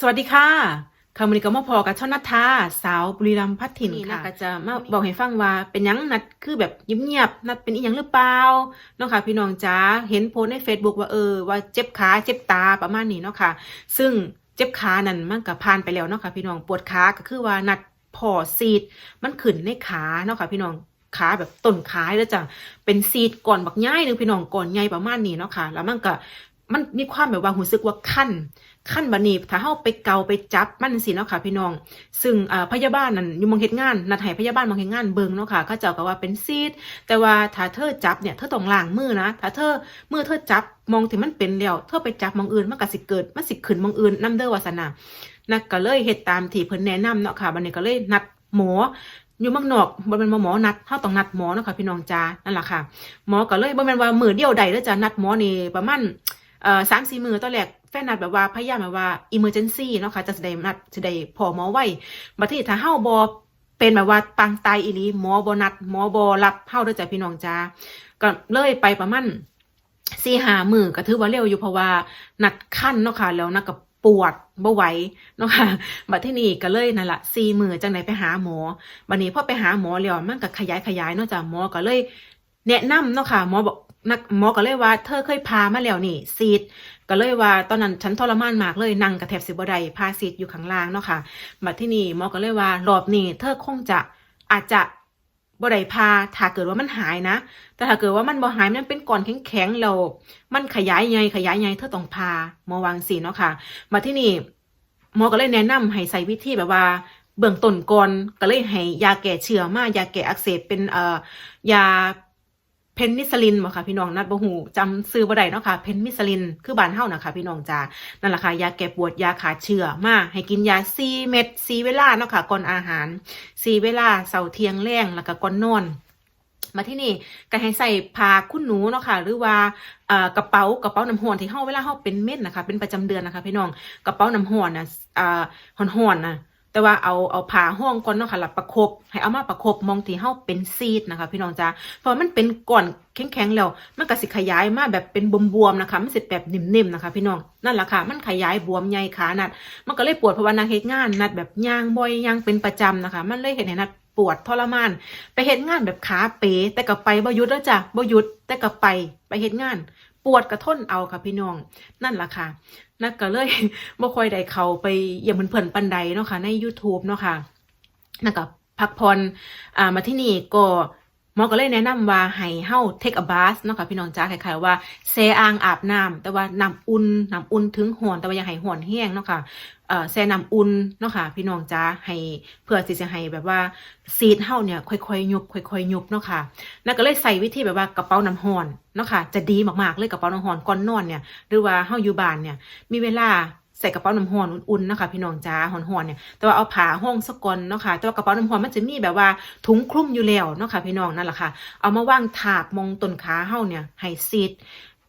สวัสดีค่ะคำวันนี้ก็มาพอกับช่องนัทธาสาวบุรีรัมย์พัฒถิ่นค่ะก็จะมาบอกให้ฟังว่าเป็นหยังนัดคือแบบเงียบๆนัดเป็นอีหยังหรือเปล่าเนาะค่ะพี่น้องจ๋าเห็นโพสต์ใน Facebook ว่าเออว่าเจ็บขาเจ็บตาประมาณนี้เนาะค่ะ ซึ่งเจ็บขานั่นมันก็ผ่านไปแล้วเนาะค่ะพี่น้องปวดขาก็คือว่านัดพอซีดมันขึ้นในขาเนาะค่ะพี่น้องขาแบบต้นขาแล้วจ้ะเป็นซีดก่อนบักย่ายหนึงพี่น้องก่อนใหญ่ประมาณนี้เนาะค่ะ แล้วมันก็ มันมีความแบบว่ารู้สึกว่าคันขั้นบันนีถ้าเฮาไปเกาไปจับมันสิเนาะค่ะพี่น้อง ซึ่งพยาบาลนั่นอยู่มองเฮ็ดงานนัดให้พยาบาลมองเฮ็ดงานเบิ่งเนาะค่ะเขาเจ้าก็ว่าเป็นซีด แต่ว่าถ้าเธอจับเนี่ยเธอต้องล้างมือนะถ้าเธอมือเธอจับมองที่มันเป็นแล้วเธอไปจับมองอื่นมันก็สิเกิดมันสิขึ้นมองอื่นนํเด้อวาซั่นน่ะนักก็เลยเฮ็ดตามที่เพิ่นแนะนำเนาะค่ะบัดนี้ก็เลยนัดหมออยู่มืองนอกบ่แม่นหมอนัดเฮาต้องนัดหมอเนาะค่ะพี่น้องจ้านั่นแหละค่ะ หมอก็เลยบ่แม่นว่ามือเดียวใดเด้อจ้ะนัดหมอนี่ประมาณ สามสี่มือตอนแรกแฟนนัดแบบว่าพยายามแบบว่า emergency เนาะค่ะจะแสดงนัดจะได้พอหมอไว้บัดนี้ถ้าเฮาบ่เป็นแบบว่าปางตายอีหลีหมอบ่นัดหมอบ่รับเฮาด้อจ้ะพี่น้องจ้าก็เลยไปประมาณสี่หามือก็ถือว่าเร็วอยู่เพราะว่านัดขั้นเนาะค่ะแล้วนัดก็ปวดบ่ไหวเนาะค่ะบัดที่นี่ก็เลยนั่นล่ะสี่มือจังไดไปหาหมอบัดนี้พอไปหาหมอแล้วมันก็ขยายขยายเนาะจ้ะหมอก็เลย แนะนำเนาะค่ะหมอบอก นักหมอก็เลยว่าเธอเคยพามาแล้วนี่ซีดก็เลยว่าตอนนั้นฉันทรมานมากเลยนั่งกระแทบสิบ่ไดพาซีดอยู่ข้างล่างเนาะค่ะบัดที่นี่หมอก็เลยว่ารอบนี้เธอคงจะอาจจะบ่ได้พาถ้าเกิดว่ามันหายนะ แต่ถ้าเกิดว่ามันบ่หายมันเป็นก้อนแข็งๆแล้วมันขยายใหญ่ขยายใหญ่เธอต้องพาหมอวางสีเนาะค่ะ มาที่นี่หมอก็เลยแนะนำให้ใส่วิธีแบบว่าเบื้องต้นก่อนก็เลยให้ยาแก้เชื้อมายาแก้อักเสบเป็นเอ่อยา เพนนิซิลินบ่ค่ะพี่น้องนัดบ่หูจำซื้อบ่ได้เนาะค่ะเพนนิซิลินคือบ้านเฮานะคะพี่น้องจ้านั่นแหละค่ะยาแก้ปวดยาขาเชื้อมาให้กินยา4เม็ด4เวลาเนาะค่ะก่อนอาหาร4เวลาเช้าเทียงแลงแล้วก็ก่อนนอนมาที่นี่ก็ให้ใส่ผ้าคุ้นหนูเนาะค่ะหรือว่าเอ่อกระเป๋ากระเป๋าน้ำห้อนที่เฮาเวลาเฮาเป็นเม็ดนะคะ เป็นประจำเดือนนะคะ พี่น้องกระเป๋าน้ำห้อนน่ะอ่าห้อนๆน่ะ แต่ว่าเอาเอาผ้าห้องก่อนเนาะค่ะแล้วประคบให้เอามาประคบมองที่เฮาเป็นซีดนะคะ พี่น้องจ้าเพราะมันเป็นก้อนแข็งๆแล้วมันก็สิขยายมาแบบเป็นบวมๆนะคะมันสิแบบนิ่มๆนะคะ พี่น้องนั่นแหละค่ะ มันขยายบวมใหญ่ขานัด มันก็เลยปวดเพราะว่านางเฮ็ดงานนัดแบบย่างบ่อยย่างเป็นประจำนะคะ มันเลยเห็นให้นัดปวดทรมาน ไปเฮ็ดงานแบบขาเป๋แต่ก็ไปบ่ยุดแล้วจ้ะบ่ยุดแต่ก็ไปไปเฮ็ดงาน ปวดกระทนเอาค่ะพี่น้อง นั่นแหละค่ะ นักก็เลยบ่ค่อยได้เข้าไปเยี่ยมเพิ่นๆปันใดเนาะค่ะใน YouTube เนาะค่ะนักก็พักผ่อนอ่ามาที่นี่ก็หมอก็เลยแนะนำว่าให้เฮา take a bath เนาะค่ะพี่น้องจ้าคล้ายๆว่าเซอ่างอาบน้ำแต่ว่าน้ำอุ่นน้ำอุ่นถึงหอนแต่ว่าอย่าให้ร้อนแห้งเนาะค่ะ เอ่อแช่น้ำอุ่นเนาะค่ะพี่น้องจ้าให้เพื่อที่จะให้แบบว่าซีดเฮาเนี่ยค่อยๆยุบค่อยๆยุบเนาะค่ะนั่นก็เลยใส่วิธีแบบว่ากระเป๋าน้ำห้อนเนาะค่ะจะดีมากๆเลยกระเป๋าน้ำห้อนก่อนนอนเนี่ยหรือว่าเฮาอยู่บ้านเนี่ยมีเวลาใส่กระเป๋าน้ำห้อนอุ่นๆนะคะพี่น้องจ้าหอนๆเนี่ยแต่ว่าเอาผ้าห้องสกอนเนาะค่ะแต่ว่ากระเป๋าน้ำห้อนมันจะมีแบบว่าถุงคลุมอยู่แล้วเนาะค่ะพี่น้องนั่นแหละค่ะ เอามาวางถาบมองต้นขาเฮาเนี่ยให้ซีด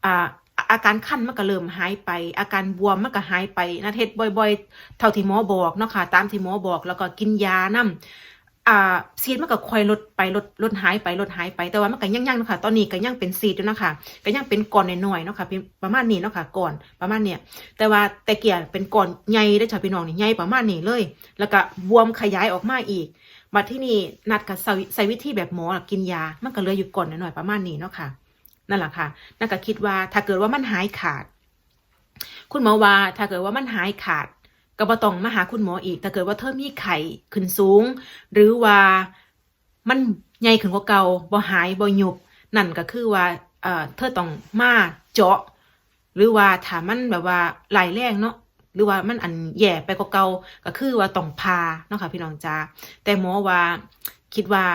อ่า อาการคันมันก็เริ่มหายไป อาการบวมมันก็หายไปนะเฮ็ดบ่อย ๆ เท่าที่หมอบอกเนาะค่ะตามที่หมอบอกแล้วก็กินยานำอ่าซีดมันก็ค่อยลดไปลดลดหายไปลดหายไปแต่ว่ามันก็ยังยังๆเนาะค่ะตอนนี้ก็ยังเป็นซีดอยู่นะคะก็ยังเป็นก้อนหน้อยๆเนาะค่ะประมาณนี้เนาะค่ะก่อนประมาณเนี้ยแต่ว่าแต่เกียร์เป็นก้อนใหญ่ได้อจ้ะพี่น้องนี่ใหญ่ประมาณนี้เลย แล้วก็บวมขยายออกมาอีกมาที่นี่นัดกับใส่วิธีแบบหมอน่ะกินยามันก็เลืออยู่ก้อนหน้อยๆประมาณนี้เนาะค่ะ นั่นแหละค่ะนั่นก็คิดว่าถ้าเกิดว่ามันหายขาด คุณหมอว่าถ้าเกิดว่ามันหายขาดก็บ่ต้องมาหาคุณหมออีกถ้าเกิดว่าเธอมีไข้ขึ้นสูง หรือว่ามันใหญ่ขึ้นกว่าเก่าบ่หายบ่ยุบนั่นก็คือว่าเอ่อเธอต้องมาเจาะ หรือว่าถ้ามันแบบว่าหลายแรงเนาะหรือว่ามันอันแย่ไปกว่าเก่าก็คือว่าต้องพาเนาะค่ะพี่น้องจ้าแต่หมอว่าคิดว่า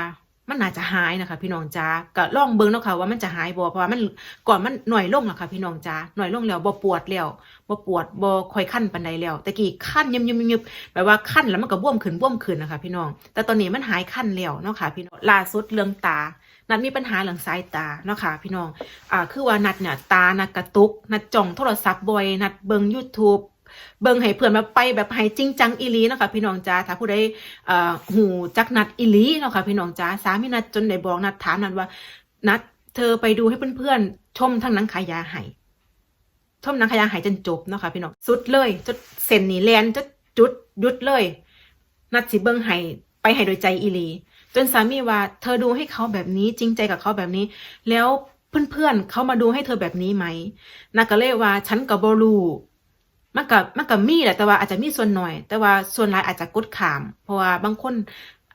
มันน่าจะหายนะคะ พี่น้องจ้าก็ลองเบิ่งเนาะค่ะว่ามันจะหายบ่เพราะว่ามันก่อนมันหน่อยลงแล้วค่ะพี่น้องจ้าหน่อยลงแล้วบ่ปวดแล้วบ่ปวดบ่ค่อยคันปานใดแล้วแต่กี้คันยิบๆๆแบบว่าขั้นแล้วมันก็บวมขึ้นบวมขึ้นนะคะ พี่น้อง แต่ตอนนี้มันหายขั้นแล้วเนาะค่ะพี่น้องล่าสุดเรื่องตา นัดมีปัญหาเรื่องสายตาเนาะค่ะพี่น้องอ่าคือว่านัดเนี่ยตานัดกระตุก นัดจ้องโทรศัพท์บ่อยนัดเบิ่ง YouTube เบิ่งให้เพื่อนมาไปแบบให้จริงจังอีลีเนาะค่ะพี่น้องจ้าถ้าผู้ใดเอ่อหูจักนัดอีลีเนาะค่ะพี่น้องจ้าสามีนัดจนได้บอกนัดถามนัดว่า นัดเธอไปดูให้เพื่อนๆชมทั้งนังขายาให้ชมนังขยางหายจนจบเนาะค่ะพี่น้องสุดเลยจดเส้นนี่แลนจะจุดยุดเลย นัดสิเบิ่งให้ไปให้โดยใจอีลี จนสามีว่า เธอดูให้เขาแบบนี้จริงใจกับเขาแบบนี้ แล้วเพื่อนๆเขามาดูให้เธอแบบนี้ไหมนักก็เลยว่าฉันกับบรู มันกับมันกับมีแหละแต่ว่าอาจจะมีส่วนหน่อย แต่ว่าส่วนหลายอาจจะกดขาม เพราะว่าบางคน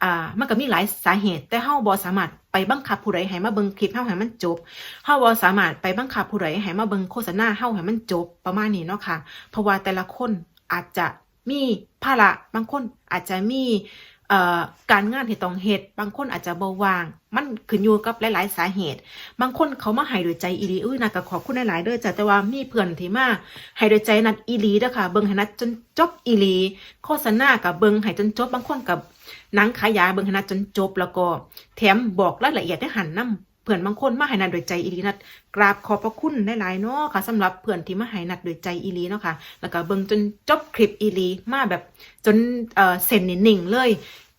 อ่ามันก็มีหลายสาเหตุ แต่เฮาบ่สามารถไปบังคับผู้ใดให้มาเบิ่งคลิปเฮาให้มันจบเฮาบ่สามารถไปบังคับผู้ใดให้มาเบิ่งโฆษณาเฮาให้มันจบประมาณนี้เนาะค่ะ เพราะว่าแต่ละคนอาจจะมีภาระบางคนอาจจะมี การงานที่ต้องเหตุบางคนอาจจะเบาว่าง มันขึ้นอยู่กับหลาย ๆ สาเหตุ บางคนเขามาให้โดวยใจอีลีอุ้ยนะก็ขอบคุณหลาย ๆ เด้อจ้ะแต่ว่ามีเพื่อนที่มาให้โดวยใจนัดอีลีเด้อค่ะ เบิ้งหนัดจนจบอีลีโฆษณากับเบิ้งหายจนจบบางคนกับนังขายยาเบิ้งหนัดจนจบแล้วก็ แถมบอกรายละเอียดได้หันนํ เพื่อนบางคนมาให้นัดโดวยใจอีลีนัดกราบขอบพระคุณหลายๆเนาะค่ะสำหรับเพื่อนที่มาให้นัดโดวยใจอีลีเนาะค่ะแล้วก็เบิ่งจนจบคลิปอีลีมาแบบจนเอ่อเส้นนิ่งเลย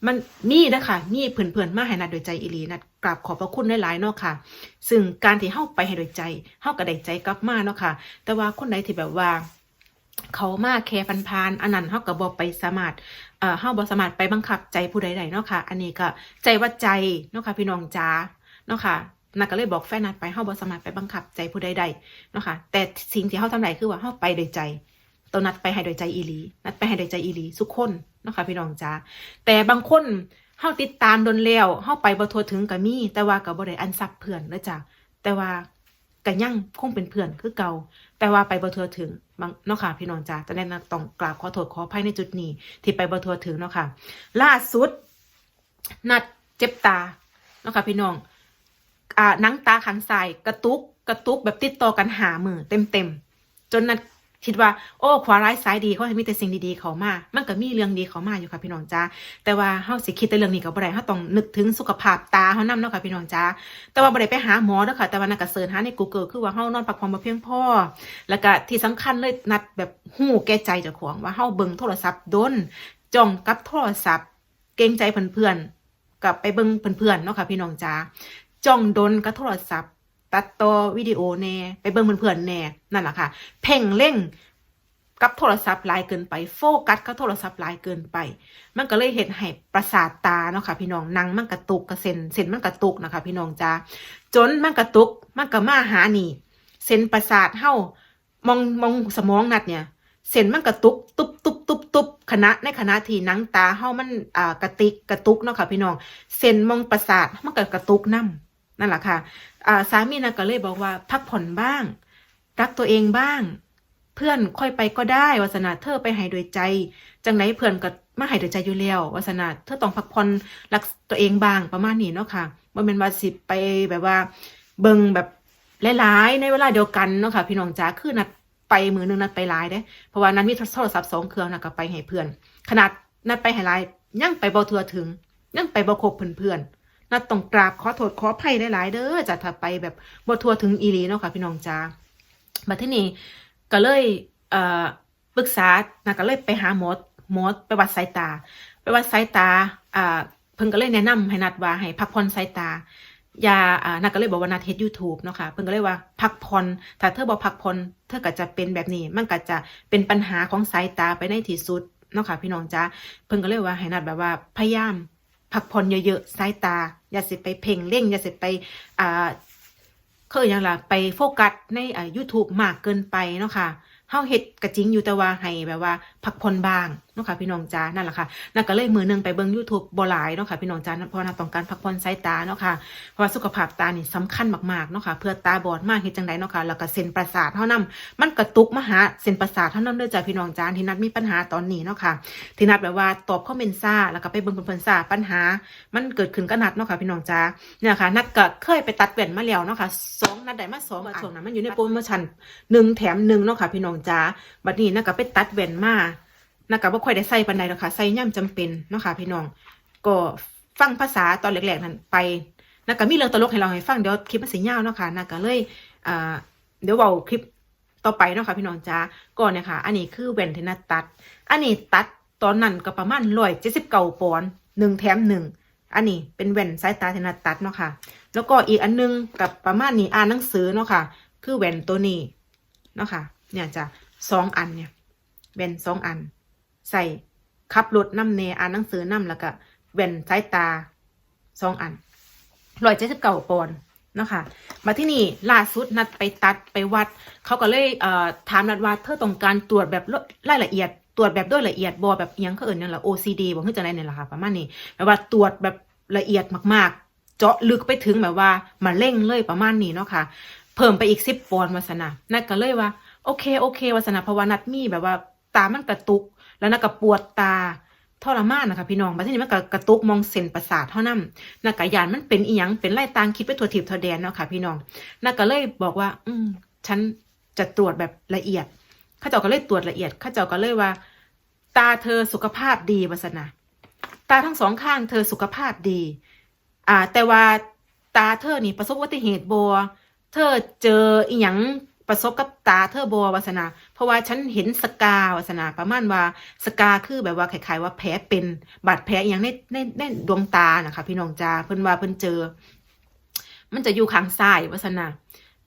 มันมีนะคะมีเพื่อนๆมาให้นัดโดวยใจอีลีนัดกราบขอบพระคุณหลายๆเนาะค่ะ ซึ่งการที่เฮาไปให้โดวยใจเฮาก็ได้ใจกลับมาเนาะค่ะ แต่ว่าคนใดที่แบบว่าเขามาแค่ฟันพานอันนั้นเฮาก็บ่ไปสามารถเอ่อเฮาบ่สามารถไปบังคับใจผู้ใดได้เนาะค่ะ อันนี้ก็ใจว่าใจเนาะค่ะพี่น้องจ๋าเนาะค่ะ นักก็เลยบอกแฟนนัดไปเฮาบ่สามารถไปบังคับใจผู้ใดได้เนาะค่ะ แต่สิ่งที่เฮาทำได้คือว่าเฮาไปโดยใจตัวนัดไปให้โดยใจอีลี นัดไปให้โดยใจอีลีทุกคนเนาะค่ะพี่น้องจ๋าแต่บางคนเฮาติดตามโดนแล้วเฮาไปบ่ทั่วถึงก็มี แต่ว่าก็บ่ได้อันซับเพื่อนเด้อจ้ะแต่ว่าก็ยังคงเป็นเพื่อนคือเก่า แต่ว่าไปบ่ทั่วถึงบางเนาะค่ะพี่น้องจ๋าตอนนั้นต้องกราบขอโทษขออภัยในจุดนี้ ที่ไปบ่ทั่วถึงเนาะค่ะล่าสุด นัดเจ็บตาเนาะค่ะพี่น้อง อ่านังตาข้างซ้ายกระตุกกระตุกแบบติดต่อกันหามือเต็มเต็มๆจนนัดคิดว่า โอ้ขวาร้ายซ้ายดีเขาให้มีแต่สิ่งดีๆเขามามันก็มีเรื่องดีเขามาอยู่ค่ะพี่น้องจ้าแต่ว่าเฮาสิคิดแต่เรื่องนี้ก็บ่ได้เฮาต้องนึกถึงสุขภาพตาเฮานำเนาะค่ะพี่น้องจ้าแต่ว่าบ่ได้ไปหาหมอเด้อค่ะ แต่ว่านัก็เสิร์ชหาใน Google คือว่าเฮานอนพักผ่อนบ่เพียงพอแล้วก็ที่สำคัญเลยนัดแบบฮู้แก่ใจเจ้าของว่าเฮาเบิ่งโทรศัพท์ดนจ้องกับโทรศัพท์ เกรงใจเพื่อนๆกับไปเบิ่งเพื่อนๆเนาะค่ะพี่น้องจ้า จ้องดนกับโทรศัพท์ ตัดต่อวิดีโอแน่ไปเบิ่งเพื่อนๆแน่นั่นแหละค่ะ เพ่งเล่งกับโทรศัพท์ลายเกินไปโฟกัสกับโทรศัพท์ลายเกินไป มันก็เลยเห็นให้ประสาทตาเนาะค่ะพี่น้องนังมันกระตุกกระเซ็นเส้นมันกระตุกนะคะ พี่น้องจ้าจนมันกระตุกมันก็มาหานี่เส้นประสาทเฮามองมองสมองนัดเนี่ยเส้นมันกระตุกตุบตุบตุบตุบขณะในขณะที่นังตาเฮามันอ่ากระติกกระตุกเนาะค่ะพี่น้องเส้นมองประสาทมันก็กระตุกน้ำ นั่นแหละค่ะสามีนะก็เลยบอกว่าพักผ่อนบ้าง รักตัวเองบ้าง เพื่อนค่อยไปก็ได้วาสนาเธอไปห้โดวยใจ จังไหนเพื่อนก็มาห้โดวยใจอยู่แล้ววาสนาเธอต้องพักผ่อนรักตัวเองบ้างประมาณนี้เนาะค่ะบ่แม่นว่าสิไปแบบว่า เบิ่งแบบหลายๆในเวลาเดียวกันเนาะค่ะพี่น้องจ๋าคือนัดไปมือนึงนัดไปหลายเด้เพราะว่านั้นมีโทรศัพท์สองเครื่องนะก็ไปให้เพื่อน ขนาดนัดไปให้หลายยังไปบ่ทั่วถึงยังไปบ่ครบเพื่อนๆ นัดต้องกราบขอโทษขออภัยหลายๆ เด้อจะถ้าไปแบบบ่ทั่วถึงอีหลีเนาะค่ะพี่น้องจ๋าบัดทีนี้ก็เลยเอ่อปรึกษานะก็เลยไปหาหมอหมอไปวัดสายตา ไปวัดสายตาอ่าเพิ่นก็เลยแนะนำให้นัดว่าให้พักผ่อนสายตายาอ่านักก็เลยบอกว่านัดเฮ็ด YouTube เนาะค่ะ เพิ่นก็เลยว่าพักผ่อนถ้าเธอบ่พักผ่อนเธอก็จะเป็นแบบนี้ มันก็จะเป็นปัญหาของสายตาไปในที่สุดเนาะค่ะพี่น้องจ้าเพิ่นก็เลยว่าให้นัดแบบว่าพยายาม พักผ่อนเยอะๆสายตา อย่าสิไปเพ่งเล่ง อย่าสิไปอ่าคืออย่างล่ะไปโฟกัสในอ่า YouTube มากเกินไปเนาะค่ะเฮาเฮ็ดกระจิงอยู่แต่ว่าให้แบบว่า พักผ่อนบ้าง นาะค่ะพี่น้องจ้านั่นแหละค่ะนักก็เลยมือหนึงไปเบิ่ง YouTube บ่หลายเนาะค่ะพี่น้องจ้าเพราะนักต้องการพักผ่อนสายตาเนาะค่ะเพราะว่าสุขภาพตานี่สำคัญมากๆเนาะค่ะเพื่อตาบอดมากเฮ็ดจังไดเนาะค่ะแล้วก็เส้นประสาทเท่านั้นมันกระตุกมหาเส้นประสาทเท่านั้นเด้อจ้ะพี่น้องจ้าที่นัดมีปัญหาตอนนี้เนาะค่ะที่นัดแบบว่าตอบคอมเมนต์ซ่าแล้วก็ไปเบิ่งเพิ่นซ่าปัญหา มันเกิดขึ้นกับนัดเนาะค่ะพี่น้องจ้าเนี่ยค่ะนัดก็เคยไปตัดแว่นมาแล้วเนาะค่ะสองนัดได้มาสองช่วงนั้นมันอยู่ในโปรโมชั่นหนึ่งแถมหนึ่งเนาะค่ะพี่น้องจ้าบัดนี้นัดก็ไปตัดแว่นมา นัดก็บ่ค่อยได้ใส่ปานใดหรอกค่ะใส่ย่ำจำเป็นเนาะค่ะพี่น้อง ก็ฟังภาษาตอนแรกๆนั้นไปนักก็มีเรื่องตลกให้เราให้ฟังเดี๋ยวคลิปมันสิยาวเนาะค่ะนักก็เลยอ่าเดี๋ยวเว้าคลิปต่อไปเนาะค่ะพี่น้องจ้าก่อนนี่ยค่ะอันนี้คือแว่นที่นัดตัด อันนี้ตัดตอนนั้นก็ประมาณร้อยเจ็ดสิบเก้าปอนด์หนึ่งแถมหนึ่งอันนี้เป็นแว่นสายตาที่นัดตัดเนาะค่ะ แล้วก็อีกอันนึงกับประมาณนี้อ่านหนังสือเนาะค่ะ คือแว่นตัวนี้เนาะค่ะ เนี่ยจ้ะสองอันเนี่ยแว่นสองอัน ใส่ขับรถน้ำเนอ่านหนังสือน้ำแล้วก็แว่นสายตาสองอันร้อยเจ็ดสิบเก้าปอนด์นะคะมาที่นี่ล่าสุดนัดไปตัดไปวัด เขาก็เลยเอ่อถามนัดว่าเธอต้องการตรวจแบบรายละเอียด ตรวจแบบด้วยละเอียดบอแบบอิหยังเขาเอ่ยนั่นแหละ OCD บอกให้จังไรเนี่ยแหละค่ะประมาณนี้แบบว่าตรวจแบบละเอียดมากๆ เจาะลึกไปถึงแบบว่ามาเร่งเลยประมาณนี้เนาะค่ะ เพิ่มไปอีกสิบปอนด์วาสนานัดก็เลยว่า โอเคโอเควาสนาเพราะว่านัดมีแบบว่าตามันกระตุก แล้วนัดก็ปวดตาทรมานนะคะพี่น้องมาที่นี่มันก็กระตุกมองเส้นประสาทเท่านั้นนักกะยานมันเป็นอีหยังเป็นไล่ตางคิดไปทั่วทิพย์ทั่วแดนเนาะค่ะพี่น้องนักก็เลยบอกว่า อืมฉันจะตรวจแบบละเอียดข้าเจ้าก็เลยตรวจละเอียดข้าเจ้าก็เลยว่า ตาเธอสุขภาพดีวาสนาตาทั้งสองข้างเธอสุขภาพดี อ่า แต่ว่าตาเธอนี่ประสบอุบัติเหตุบัวเธอเจออีหยัง ประสบกับตาเธอบัววาสนา เพราะว่าฉันเห็นสกาวาสนาประมาณว่าสกาคือแบบว่าคล้ายๆว่าแผลเป็นบาดแผลอย่างในในในดวงตานะคะ พี่น้องจาเพิ่นว่าเพิ่นเจอ มันจะอยู่ข้างซ้ายวาสนา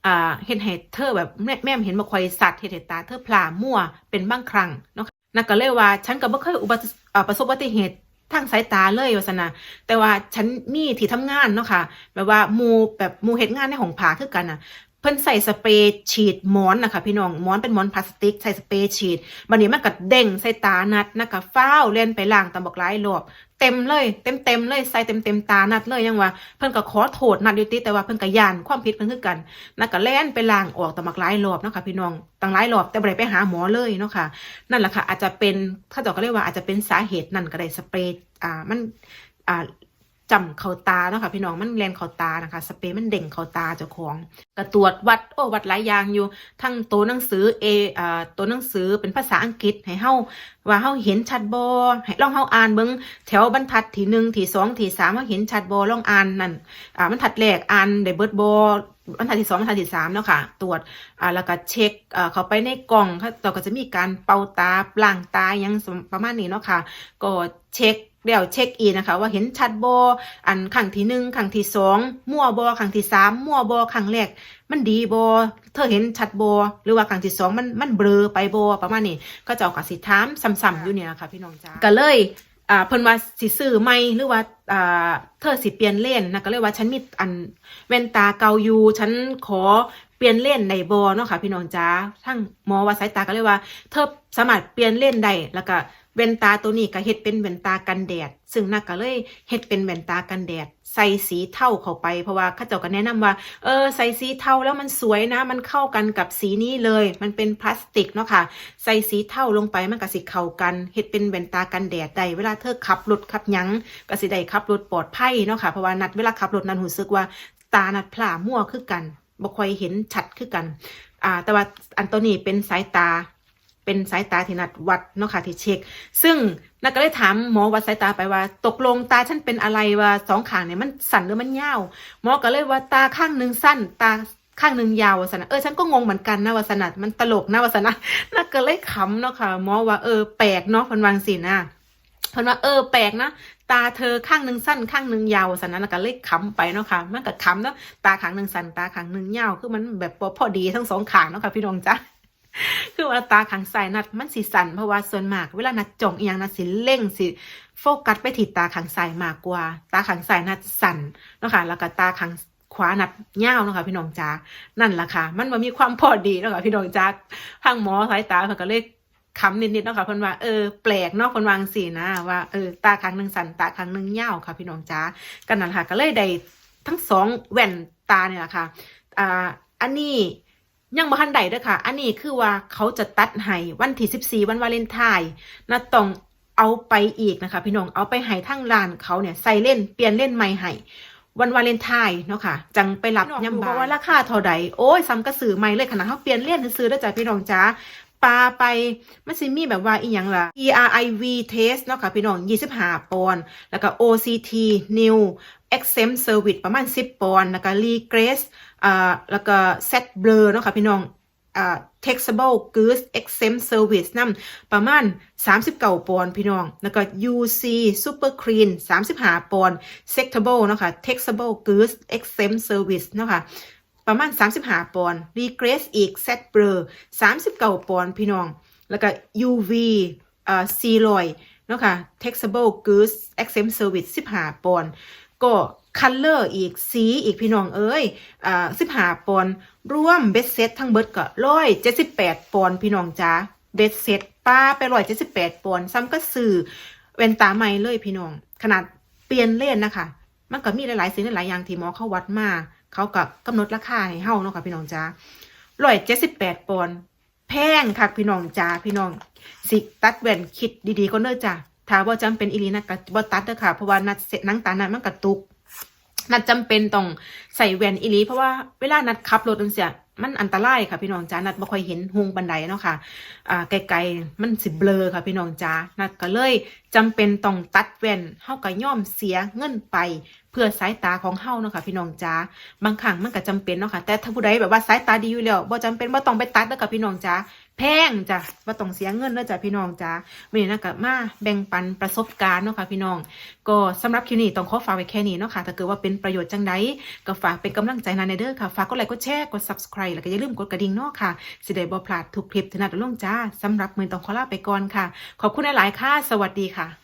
อ่าเห็นให้เธอแบบแม่แม่เห็นบ่ค่อยสัตว์เห็นให้ตาเธอพลามั่วเป็นบางครั้งเนาะนักก็เลยว่า ฉันก็บ่เคยอุบัติประสบอุบัติเหตุทางสายตาเลยวาสนะแต่ว่าฉันมีที่ทำงานเนาะค่ะแบบว่ามูแบบมูเฮ็ดงานในห้องผ่าคือกันน่ะ เพิ่นใส่สเปรย์ฉีดหมอนนะคะพี่น้องหมอนเป็นหมอนพลาสติก ใส่สเปรย์ฉีดบัดนี้มันก็เด้งใส่ตานัดนะคะฟ้าวเล่นไปล่างตาบอกหลายรอบเต็มเลยเต็มเต็มเลยใส่เต็มเต็มตานัดเลยยังว่าเพิ่นก็ขอโทษนัดอยู่ติแต่ว่าเพิ่นก็ยานความผิดเพิ่นคือกันนัดก็แล่นไปล่างออกตาบอกหลายรอบนะคะพี่น้องตั้งหลายรอบแต่บ่ได้ไปหาหมอเลยเนาะค่ะนั่นแหละค่ะอาจจะเป็นถ้าจาก็เรียกว่าอาจจะเป็นสาเหตุนั่นก็ได้สเปรย์อ่ามันอ่า จำเขาตาเนาะค่ะพี่น้องมันแลนเขาตานะคะ สเปรย์มันเด่งเขาตาเจ้าของก็ตรวจวัดโอ้วัดหลายอย่างอยู่ ทั้งตัวหนังสือเออ่าตัวหนังสือเป็นภาษาอังกฤษให้เฮาว่าเฮาเห็นชัดบ่ให้ลองเฮาอ่านเบิ่งแถวบรรทัดที่หนึ่งที่สองที่สามเฮาเห็นชัดบ่ลองอ่านนั่นอ่าบรรทัดแรกอ่านได้เบิดบ่บรรทัดที่สองบรรทัดที่สามเนาะค่ะ ตรวจอ่าแล้วก็เช็คอ่าเขาไปในกล่องค่ะเราก็จะมีการเป่าตาปล้างตาอยังประมาณนี้เนาะค่ะ ก็เช็ค เดี๋ยวเช็คอีกนะคะว่าเห็นชัดบออันครั้งที่หนึ่งครั้งที่สองมั่วบอครั้งที่สามมั่วบอครั้งแรกมันดีบอเธอเห็นชัดบอหรือว่าครั้งที่สองมันมันเบลอไปบอประมาณนี้ก็จะเอากับสิถามซ้ำๆอยู่เนี่ยนะคะพี่น้องจ้าก็เลยอ่าเพิ่นว่าสิซื้อใหม่หรือว่าอ่าเธอสิเปลี่ยนเลนนะก็เลยว่าฉันมีอันแว่นตาเก่าอยู่ฉันขอ เปลี่ยนเลนได้บ่เนาะค่ะพี่น้องจ้าทั้งหมอว่าสายตาก็เลยว่า เธอสามารถเปลี่ยนเลนได้แล้วก็แว่นตาตัวนี้ก็เฮ็ดเป็นแว่นตากันแดด ซึ่งนักก็เลยเฮ็ดเป็นแว่นตากันแดด ใส่สีเทาเข้าไปเพราะว่าข้าเจ้าก็แนะนำว่า เออใส่สีเทาแล้วมันสวยนะ มันเข้ากันกับสีนี้เลย มันเป็นพลาสติกเนาะค่ะ ใส่สีเทาลงไปมันก็สิเข้ากันเฮ็ดเป็นแว่นตากันแดดได้เวลาเธอขับรถขับยังก็สิได้ขับรถปลอดภัยเนาะค่ะเพราะว่านัดเวลาขับรถนั้นรู้สึกว่าตานัดพร่ามั่วคือกัน บ่ค่อยเห็นชัดคือกัน อ่า แต่ว่าอันตัวนี้เป็นสายตา เป็นสายตาที่นัดวัดเนาะค่ะที่เช็ค ซึ่งนักก็เลยถามหมอวัดสายตาไปว่า ตกลงตาฉันเป็นอะไรว่าสองข้างเนี่ยมันสั่นหรือมันยาว หมอก็เลยว่าตาข้างหนึ่งสั้น ตาข้างหนึ่งยาววสนะเออฉันก็งงเหมือนกันนะวาสนะมันตลกนะวาสนะนักก็เลยขำเนาะค่ะหมอว่าเออแปลกเนาะพันวางสินะ เพันว่าเออแปลกนะตาเธอข้างหนึ่งสั้นข้างหนึ่งยาวสันนั้นก็เลยขำไปเนาะค่ะมันก็ขำเนาะตาข้างหนึ่งสั้นตาข้างหนึ่งยาวคือมันแบบพอดีทั้งสองข้างเนาะค่ะพี่น้องจ้ะคือว่าตาข้างซ้ายนัดมันสิสั่นเพราะว่าส่วนมาก เวลานัดจ้องอีหยังนัดสิเล่งสิโฟกัสไปที่ตาข้างซ้ายมากกว่า ตาข้างซ้ายนัดสั่นเนาะค่ะแล้วก็ตาข้างขวานัดยาวเนาะค่ะพี่น้องจ้านั่นแหละค่ะ มันบ่มีความพอดีเนาะค่ะพี่น้องจ้าทางหมอสายตาเพิ่นก็เลย คำนิดๆเนาะค่ะเพิ่นว่าเออแปลกเนาะเพิ่นวาจังสินะว่าเออตาข้างหนึงสั่นตาข้างหนึงยาวค่ะ พี่น้องจ้ากันนั่นค่ะ ก็เลยได้ทั้งสองแว่นตาเนี่ยแหละค่ะอ่าอันนี้ยังบ่ทันใดเด้อค่ะ อันนี้คือว่าเขาจะตัดให้วันที่14วันวาเลนไทน์นะต้องเอาไปอีกนะคะ พี่น้องเอาไปให้ทั้งร้านเขาเนี่ยใส่เล่นเปลี่ยนเล่นใหม่ให้วันวาเลนไทน์เนาะค่ะ จังไปรับย่ำบาว่าราคาเท่าใดโอ้ยซ้ำกระสือใหม่เลยขนาดเขาเปลี่ยนเล่นซื้อได้อจ้ะพี่น้องจ้า ปลาไปมันสิมีแบบว่าอีหยังล่ะ ERIV test เนาะค่ะพี่น้อง25ปอนด์แล้วก็ OCT new exempt service ประมาณ 10ปอนด์แล้วก็ regress อ่าแล้วก็เซตเบลอเนาะค่ะพี่น้องอ่า taxable goods exempt service นำประมาณ 39 ปอนด์พี่น้อง แล้วก็ UC super clean 35 ปอนด์ sectable เนาะค่ะ taxable goods exempt service เนาะค่ะ ประมาณ 35 ปอนด์ Regress อีก Z b r 39 ปอนด์พี่น้อง แล้วก็ UV อ่า400เนาะค่ะ Textable Goose Accent Service 15 ปอนด์ก็ Color อีกสีอีกพี่น้องเอ้ยอ่า15ปอนด์รวมเบสเซตทั้งเบิดก็178ปอนด์พี่น้องจ้าเบสเซตป้าไป178ปอนด์ซ้ำก็สื่อแว่นตาใหม่เลยพี่น้อง ขนาดเปลี่ยนเล่นนะคะ มันก็มีหลายๆสิ่งหลายๆอย่างที่หมอเขาวัดมา เขากับกำหนดราคาให้เฮาเนาะค่ะพี่น้องจ้า178ปอนด์แพงค่ะพี่น้องจ้าพี่น้องสิตัดแหวนคิดดีๆก็เด้อจ้าถ้าว่าจำเป็นอีลีนะกับ่ตัดเด้อค่ะ เพราะว่านัดเสร็จนังตานัดมันกระตุกนัดจำเป็นต้องใส่แหวนอีลีเพราะว่าเวลานัดขับรถนั่นเสีย มันอันตรายค่ะพี่น้องจ้านัดบ่ค่อยเห็นหงบันไดเนาะค่ะอ่าไกลๆมันสิเบลอค่ะพี่น้องจ้านัดก็เลยจำเป็นต้องตัดแว่นเฮาก็ย่อมเสียเงินไป เพื่อสายตาของเฮาเนาะค่ะพี่น้องจ้าบางครั้งมันก็จำเป็นเนาะค่ะแต่ถ้าผู้ใดแบบว่าสายตาดีอยู่แล้วบ่จำเป็นบ่ต้องไปตัดเด้อค่ะพี่น้องจ้า แพงจ้ะว่าต้องเสียเงินเด้อจ้ะพี่น้องจ้าวันนี้นะก็มาแบ่งปันประสบการณ์เนาะค่ะพี่น้อง ก็สำหรับคลิปนี้ต้องขอฝากไว้แค่นี้เนาะค่ะถ้าเกิดว่าเป็นประโยชน์จังใดก็ฝากเป็นกำลังใจนานในเด้อค่ะ ฝากกดไลค์กดแชร์กด subscribe แล้วก็อย่าลืมกดกระดิ่งเนาะค่ะสิได้บ่พลาดทุกคลิปถนัดลงจ้าสำหรับมือต้องขอลาไปก่อนค่ะ ขอบคุณหลายๆค่ะ สวัสดีค่ะ